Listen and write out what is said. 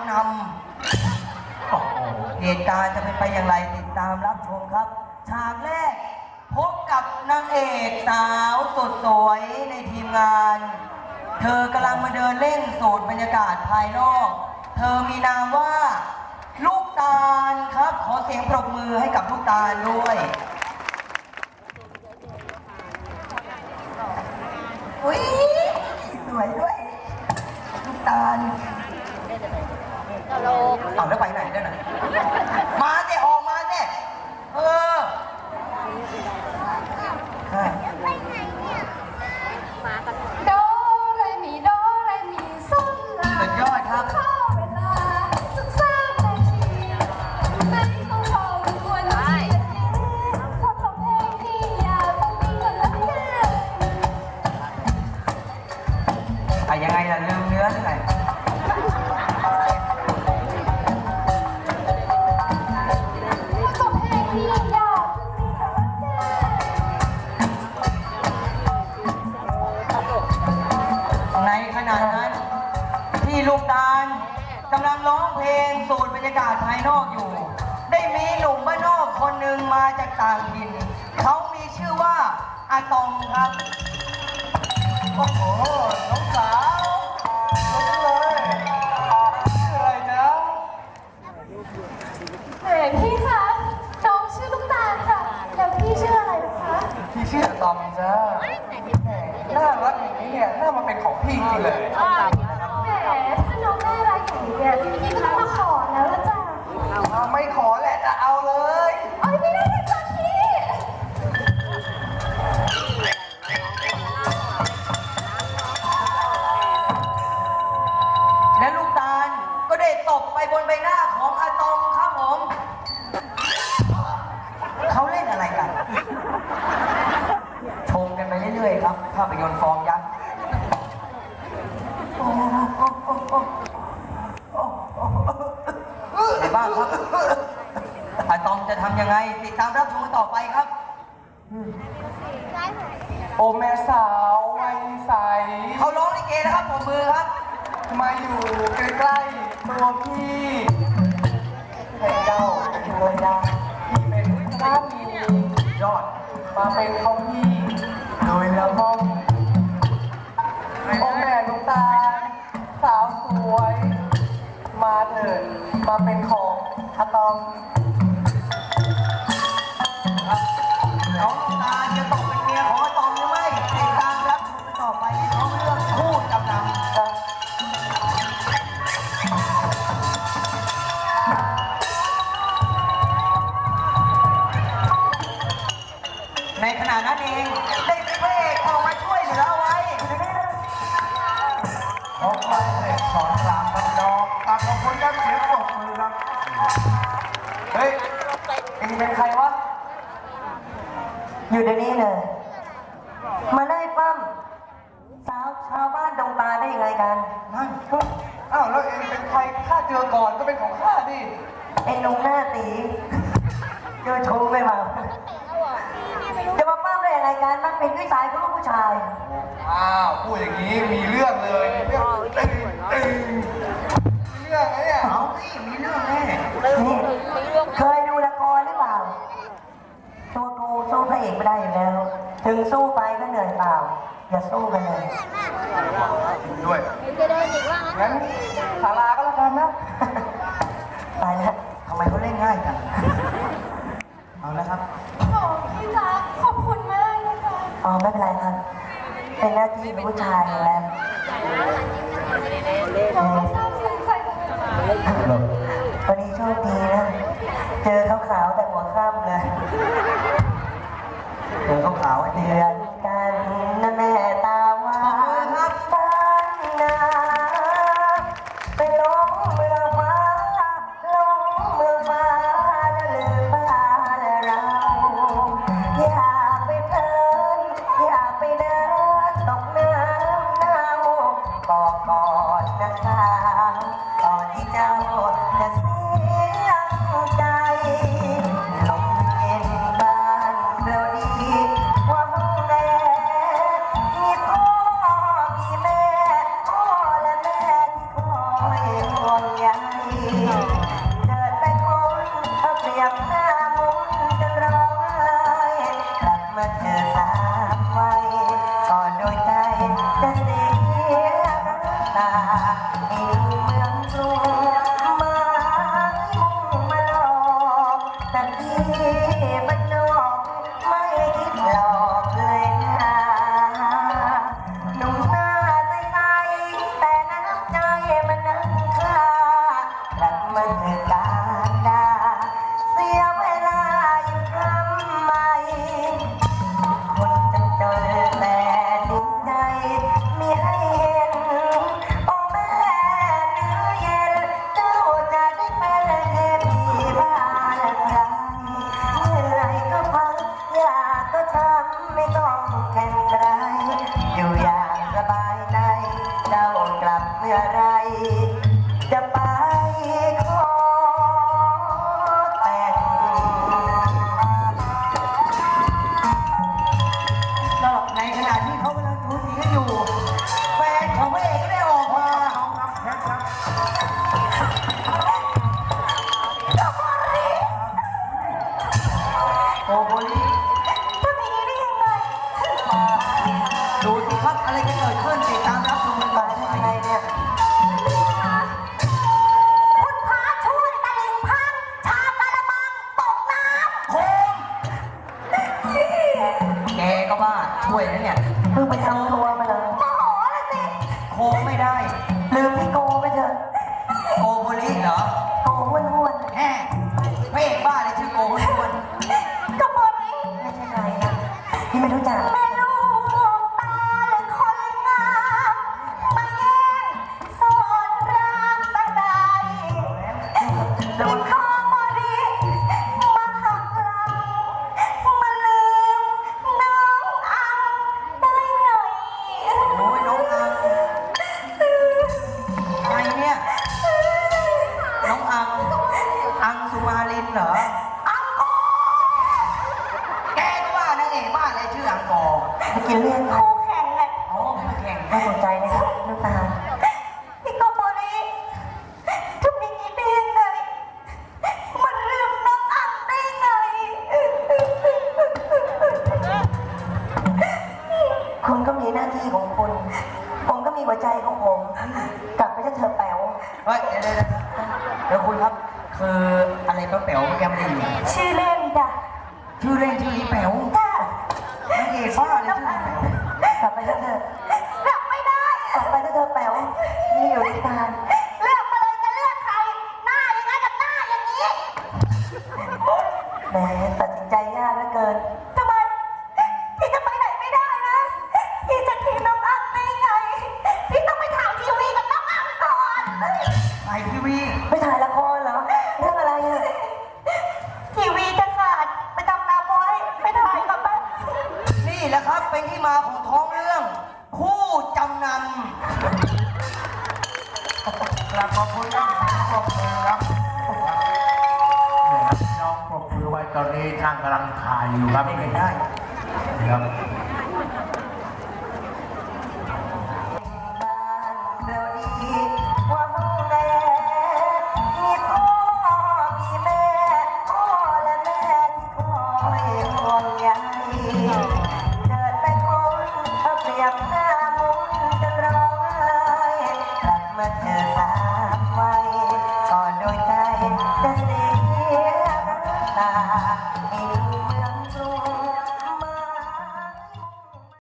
ำนำโอ้โหเหตุการณ์จะเป็นไปอย่างไรติดตามรับชมครับ ฉากแรก พบกับนางเอกสาวสดสวยในทีมงาน เธอกำลังมาเดินเล่นสูตรบรรยากาศภายนอก เธอมีนามว่า ลูกตาลครับ ขอเสียงปรบมือให้กับลูกตาลด้วยอุ้ย ล่ะลืมเนื้อเท่ากต้องมีเงินแล้วแน่ในขณะนั้น ที่ลูกตาลกำลังร้องเพลงสูตรบรรยากาศภายนอกอยู่ ได้มีหนุ่มบ้านนอกคนหนึ่งมาจากต่างถิ่นเขามีชื่อว่าอาตองครับ โอ้โห น้องสาว ชื่ออาตอมจ้าแหมน่ารักอย่างนี้เนี่ยน่ามาเป็นของพี่จริงเลย แหมถ้าน้องน่ารักอย่างนี้เนี่ยพี่ก็ต้องมาขอแล้วละจ้ะไม่ขอแหละจะเอาเลยเอ้ย ยนตร์ฟอร์มยักษ์ในบ้างครับอาตอมจะทำยังไง ติดตามรับชมกันต่อไปครับ โอแม่สาววัยใส เขาร้องลิเกนะครับผมมือครับ มาอยู่ใกล้ๆตัวพี่ให้เจ้าเป็นเลยนะพี่เป็นสามียอด มาเป็นของพี่โดยละม่อม มาเถิดมาเป็นของอะตอมน้องตาจะตกเป็นเมียของอาตอมหรือไม่ติดตามรับชมต่อไปในท้องเรื่องคู่จำนำในขณะนั้นเองได้มีพระเอกออกมาช่วยเหลือเอาไว้ขอไปเลยสอนรามครับน้อง อะขอบคุณครับเสียงปรบมือครับ เฮ้ยเอ็งเป็นใครวะ อยู่ในนี้เลย มาได้ปั้มสาวชาวบ้านดงตาได้ยังไงกันนั่นอ้าวแล้วเอ็งเป็นใครข้าเจอก่อนก็เป็นของข้าดิไอ้หนุ่มหน้าตีเจอชมไม่มาจะมาปั้มได้ยังไงกันมันเป็นวิสัยของลูกผู้ชาย อ้าวพูดอย่างนี้มีเรื่องเลยมีเรื่องตึงตึงมีเรื่องไหมเนี่ย เอาสิมีเรื่องแน่ มี นี่ เรื่อง เคยดูละครหรือเปล่าตัวกูสู้ พระเอกไม่ได้อยู่แล้ว ถึงสู้ไปก็เหนื่อยเปล่า อย่าสู้กันเลยด้วยจะเดินอีกว่างั้นงั้นศาลาก็แล้วกันนะ ตายแล้วทำไมเขาเล่นง่ายจังเอาแล้วครับโอ้พี่รักขอบคุณมากนะคะอ๋อไม่เป็นไรครับ เป็นหน้าที่ของผู้ชายอยู่แล้วเราก็ทราบซึ้งใจจังเลยวันนี้โชคดีนะ เจอขาวๆแต่หัวค่ำเลย เจอขาวเดือนกันนะแม่ ที่เขากำลังดูสีกันอยู่ แฟนของพระเอกก็ได้ออกมาน้องรับแคทครับโอ้โหลีทำอย่างนี้ได้ยังไงดูสิครับอะไรจะเกิดขึ้น กินเลี้ยงคู่แข่งไงอ๋อคู่แข่งไม่สนใจนะครับน้ำตาลพี่กบรีทำอย่างนี้ได้ยังไงมันลืมน้องอังได้ไงคุณก็มีหน้าที่ของคุณ ผมก็มีหัวใจของผม กลับไปจะเธอะแป๋วเฮ้ยเดี๋ยวเดี๋ยวเดี๋ยวคุณครับ คืออะไรแป๋วๆเมื่อกี้ไม่ได้ชื่อเล่นจ้ะชื่อเล่นชื่ออีแป๋ว จ้ะนางเอกบ้าเลยกลับไปจะเธอะเลือกไม่ได้กลับไปจะเธอะแป๋วนี่อยู่ที่ตาลเลือกมาเลยจะเลือกใคร หน้าอย่างนั้นกับหน้าอย่างนี้แหมตัดสินใจยากเหลือเกินทำไมพี่จะไปไหนไม่ได้นะพี่จะทิ้งน้องอังได้ไงพี่ต้องไปถ่ายทีวีกับน้องอังก่อนไอทีวีไปถ่ายละครเหรอ เรื่องอะไรอะ ทีวีจะขาดไปทำน้ำไว้ไปถ่ายกับแม่ นี่แหละครับ เป็นที่มาของท้องเรื่อง คู่จำนำกราบขอบคุณครับปรบมือครับนี่ครับน้องปรบมือไว้ตอนนี้ท่านกำลังถ่ายอยู่ครับไม่เห็นได้นี่ครับบ้